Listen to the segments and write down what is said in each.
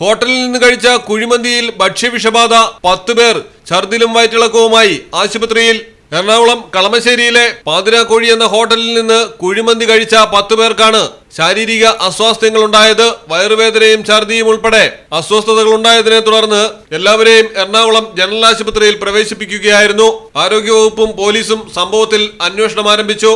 ഹോട്ടലിൽ നിന്ന് കഴിച്ച കുഴിമന്തിയിൽ ഭക്ഷ്യവിഷബാധ പത്തുപേർ ഛർദിലും വയറ്റിളക്കവുമായി ആശുപത്രിയിൽ എറണാകുളം കളമശ്ശേരിയിലെ പാതിരാക്കോഴി എന്ന ഹോട്ടലിൽ നിന്ന് കുഴിമന്തി കഴിച്ച പത്തു പേർക്കാണ് ശാരീരിക അസ്വാസ്ഥ്യങ്ങൾ ഉണ്ടായത് വയറുവേദനയും ഛർദിയും ഉൾപ്പെടെ അസ്വസ്ഥതകൾ ഉണ്ടായതിനെ തുടർന്ന് എല്ലാവരെയും എറണാകുളം ജനറൽ ആശുപത്രിയിൽ പ്രവേശിപ്പിക്കുകയായിരുന്നു. ആരോഗ്യവകുപ്പും പോലീസും സംഭവത്തിൽ അന്വേഷണം ആരംഭിച്ചു.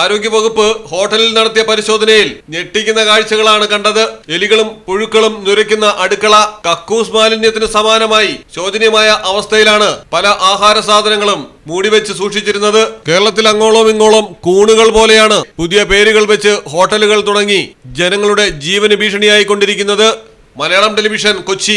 ആരോഗ്യവകുപ്പ് ഹോട്ടലിൽ നടത്തിയ പരിശോധനയിൽ ഞെട്ടിക്കുന്ന കാഴ്ചകളാണ് കണ്ടത്. എലികളും പുഴുക്കളും നുരയ്ക്കുന്ന അടുക്കള കക്കൂസ് മാലിന്യത്തിന് സമാനമായി ശോചനീയമായ അവസ്ഥയിലാണ് പല ആഹാര സാധനങ്ങളും മൂടിവെച്ച് സൂക്ഷിച്ചിരുന്നത്. കേരളത്തിൽ അങ്ങോളം ഇങ്ങോളം കൂണുകൾ പോലെയാണ് പുതിയ പേരുകൾ വെച്ച് ഹോട്ടലുകൾ തുടങ്ങി ജനങ്ങളുടെ ജീവന് ഭീഷണിയായിക്കൊണ്ടിരിക്കുന്നത്. മലയാളം ടെലിവിഷൻ കൊച്ചി.